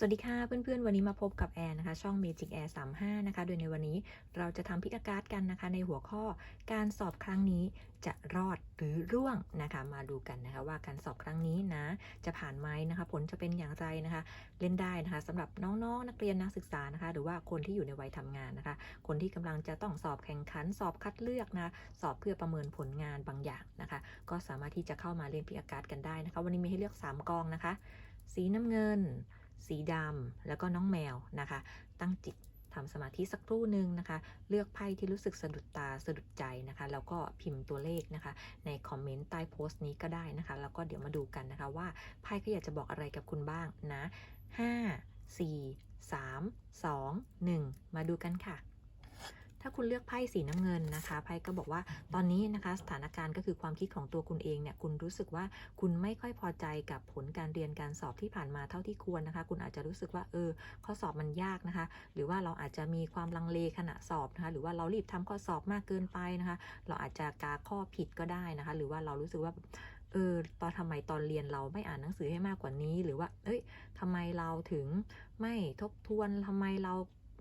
สวัสดีค่ะเพื่อนๆ วันนี้มาพบกับแอร์นะคะ ช่อง Magic Air 35 นะคะ โดยในวันนี้เราจะทำพิกาการ์ดกันนะคะ ในหัวข้อการสอบครั้งนี้จะรอดหรือร่วงนะคะ มาดูกันนะคะว่าการสอบครั้งนี้นะ จะผ่านไหมนะคะ ผลจะเป็นอย่างไรนะคะ เล่นได้นะคะสำหรับน้องๆนักเรียนนักศึกษานะคะ หรือว่าคนที่อยู่ในวัยทำงานนะคะ คนที่กำลังจะต้องสอบแข่งขันสอบคัดเลือกนะสอบเพื่อประเมินผลงานบางอย่างนะคะ ก็สามารถที่จะเข้ามาเล่นพิกาการ์ดกันได้นะคะ วันนี้มีให้เลือก 3กองนะคะ สีน้ำเงิน สีดำแล้วก็น้องแมวนะคะ ตั้งจิตทำสมาธิสักครู่หนึ่งนะคะ เลือกไพ่ที่รู้สึกสะดุดตาสะดุดใจนะคะ แล้วก็พิมพ์ตัวเลขนะคะ ในคอมเมนต์ใต้โพสต์นี้ก็ได้นะคะ แล้วก็เดี๋ยวมาดูกันนะคะว่าไพ่เขาอยากจะบอกอะไรกับคุณบ้างนะ 5 4 3 2 1 มาดูกันค่ะ ถ้าคุณเลือกไพ่สีน้ำเงินนะคะ ไพ่ก็บอกว่าตอนนี้นะคะสถานการณ์ก็คือความคิดของตัวคุณเองเนี่ย คุณรู้สึกว่าคุณไม่ค่อยพอใจกับผลการเรียนการสอบที่ผ่านมาเท่าที่ควรนะคะ คุณอาจจะรู้สึกว่าเออ ข้อสอบมันยากนะคะ หรือว่าเราอาจจะมีความลังเลขณะสอบนะคะ หรือว่าเรารีบทำข้อสอบมากเกินไปนะคะ เราอาจจะกาข้อผิดก็ได้นะคะ หรือว่าเรารู้สึกว่าเออตอนทำไมตอนเรียนเราไม่อ่านหนังสือให้มากกว่านี้ หรือว่า เอ้ยทำไมเราถึงไม่ทบทวนทำไมเรา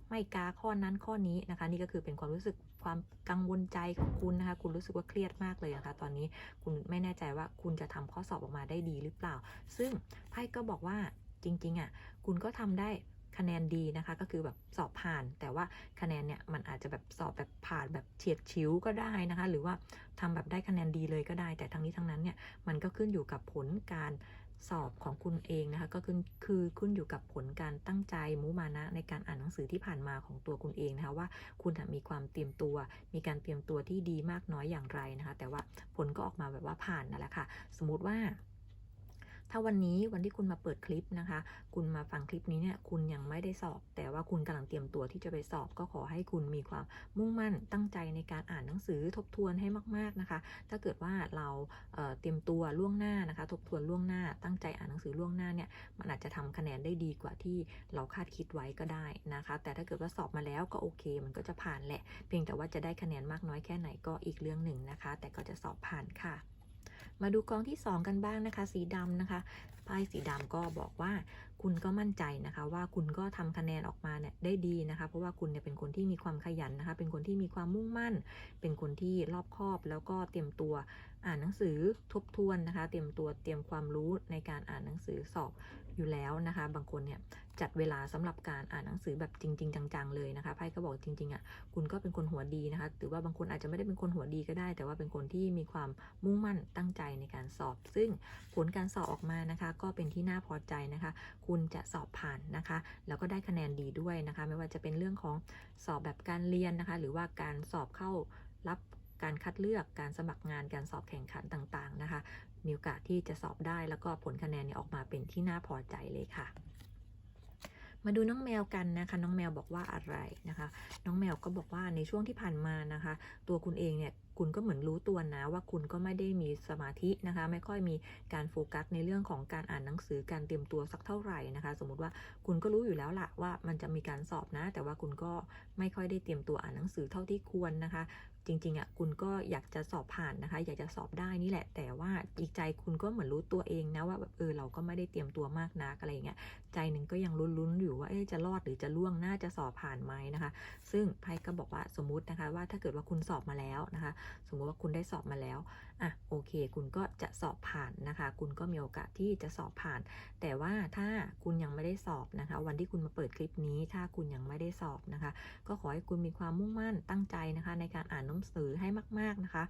ไม่กาข้อนั้นข้อนี้นะคะ นี่ก็คือเป็นความรู้สึกความกังวลใจของคุณนะคะ คุณรู้สึกว่าเครียดมากเลยนะคะ ตอนนี้คุณไม่แน่ใจว่าคุณจะทำข้อสอบออกมาได้ดีหรือเปล่า ซึ่งไพ่ก็บอกว่าจริงๆอะคุณก็ทำได้คะแนนดีนะคะก็คือแบบสอบผ่าน แต่ว่าคะแนนเนี่ยมันอาจจะแบบสอบแบบผ่านแบบเฉียดฉิวก็ได้นะคะ หรือว่าทำแบบได้คะแนนดีเลยก็ได้ แต่ทั้งนี้ทั้งนั้นเนี่ยมันก็ขึ้นอยู่กับผลการ สอบของคุณเองนะคะก็คือคือขึ้นอยู่กับผลการตั้งใจมุมานะในการอ่านหนังสือที่ผ่านมาของตัวคุณเองนะคะว่าคุณมีความเตรียมตัว มีการเตรียมตัวที่ดีมากน้อยอย่างไรนะคะแต่ว่าผลก็ออกมาแบบว่าผ่านนั่นแหละค่ะ สมมติว่า ถ้าวันนี้วันที่คุณมาเปิดคลิปนะคะ คุณมาฟังคลิปนี้เนี่ยคุณยังไม่ได้สอบ แต่ว่าคุณกำลังเตรียมตัวที่จะไปสอบ ก็ขอให้คุณมีความมุ่งมั่นตั้งใจในการอ่านหนังสือทบทวนให้มาก ๆนะคะ ถ้าเกิดว่าเราเเตรียมตัวล่วงหน้านะคะ ทบทวนล่วงหน้า ตั้งใจอ่านหนังสือล่วงหน้าเนี่ยมันอาจจะทำคะแนนได้ดีกว่าที่เราคาดคิดไว้ก็ได้นะคะ แต่ถ้าเกิดว่าสอบมาแล้วก็โอเค มันก็จะผ่านแหละ เพียงแต่ว่าจะได้คะแนนมากน้อยแค่ไหนก็อีกเรื่องหนึ่งนะคะ แต่ก็จะสอบผ่านค่ะ มาดูกองที่ 2 กันบ้างนะคะ สีดำนะคะไพ่สีดำก็บอกว่าคุณก็มั่นใจนะคะ ว่าคุณก็ทำคะแนนออกมาเนี่ยได้ดีนะคะ เพราะว่าคุณเนี่ยเป็นคนที่มีความขยันนะคะ เป็นคนที่มีความมุ่งมั่น เป็นคนที่รอบคอบแล้วก็เตรียมตัวอ่านหนังสือทบทวนนะคะ เตรียมตัวเตรียมความรู้ในการอ่านหนังสือสอบอยู่แล้วนะคะ บางคนเนี่ยจัดเวลาสำหรับการอ่านหนังสือแบบจริง ๆ จังๆเลยนะคะไพ่ก็บอกจริงๆอะคุณก็เป็นคนหัวดีนะคะหรือว่าบางคนอาจจะไม่ได้เป็นคนหัวดีก็ได้ แต่ว่าเป็นคนที่มีความมุ่งมั่นตั้งใจในการสอบ ซึ่งผลการสอบออกมานะคะ ก็เป็นที่น่าพอใจนะคะ คุณจะสอบผ่านนะคะ แล้วก็ได้คะแนนดีด้วยนะคะ ไม่ว่าจะเป็นเรื่องของสอบแบบการเรียนนะคะ หรือว่าการสอบเข้ารับ การคัดเลือกการสมัครงานการสอบแข่งขันต่างๆนะคะ มีโอกาสที่จะสอบได้แล้วก็ผลคะแนนเนี่ยออกมาเป็นที่น่าพอใจเลยค่ะ มาดูน้องแมวกันนะคะ น้องแมวบอกว่าอะไรนะคะ น้องแมวก็บอกว่าในช่วงที่ผ่านมานะคะ ตัวคุณเองเนี่ยคุณก็เหมือนรู้ตัวนะว่าคุณก็ไม่ได้มีสมาธินะคะ ไม่ค่อยมีการโฟกัสในเรื่องของการอ่านหนังสือการเตรียมตัวสักเท่าไหร่นะคะ สมมติว่าคุณก็รู้อยู่แล้วละว่ามันจะมีการสอบนะ แต่ว่าคุณก็ไม่ค่อยได้เตรียมตัวอ่านหนังสือเท่าที่ควรนะคะ จริงๆอะคุณก็อยากจะสอบผ่านนะคะ อยากจะสอบได้นี่แหละ แต่ว่าอีกใจคุณก็เหมือนรู้ตัวเองนะว่าแบบเออเราก็ไม่ได้เตรียมตัวมากนักอะไรเงี้ยใจหนึ่งก็ยังลุ้นๆอยู่ว่าเอ๊จะรอดหรือจะล่วงน่าจะสอบผ่านไหมนะคะ ซึ่งไพ่ก็บอกว่าสมมุตินะคะว่าถ้าเกิดว่าคุณสอบมาแล้วนะคะ สมมติว่าคุณได้สอบมาแล้วอะโอเค คุณก็จะสอบผ่านนะคะ คุณก็มีโอกาสที่จะสอบผ่าน แต่ว่าถ้าคุณยังไม่ได้สอบนะคะ วันที่คุณมาเปิดคลิปนี้ ถ้าคุณยังไม่ได้สอบนะคะ ก็ขอให้คุณมีความมุ่งมั่นตั้งใจนะคะ ในการอ่านหนังสือให้มาก ๆนะคะ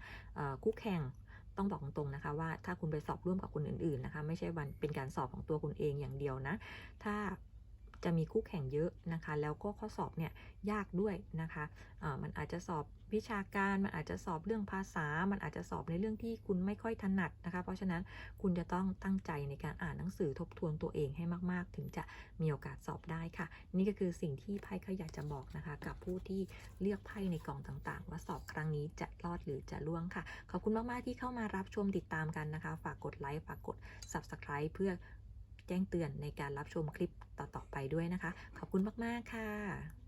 คู่แข่งต้องบอกตรงๆนะคะว่าถ้าคุณไปสอบร่วมกับคนอื่นๆนะคะ ไม่ใช่วันเป็นการสอบของตัวคุณเองอย่างเดียวนะ ถ้า จะมีคู่แข่งเยอะนะคะ แล้วก็ข้อสอบเนี่ยยากด้วยนะคะะมันอาจจะสอบวิชาการ มันอาจจะสอบเรื่องภาษา มันอาจจะสอบในเรื่องที่คุณไม่ค่อยถนัดนะคะ เพราะฉะนั้นคุณจะต้องตั้งใจในการอ่านหนังสือทบทวนตัวเองให้มาก ๆ ถึงจะมีโอกาสสอบได้ค่ะ นี่ก็คือสิ่งที่ไพ่เขาอยากจะบอกนะคะ กับผู้ที่เลือกไพ่ในกล่องต่าง ๆ ว่าสอบครั้งนี้จะรอดหรือจะล่วงค่ะ ขอบคุณมาก ๆ ที่เข้ามารับชมติดตามกันนะคะ ฝากกดไลค์ ฝากกด subscribe เพื่อ แจ้งเตือนในการรับชมคลิปต่อๆไปด้วยนะคะ ขอบคุณมาก ๆ ค่ะ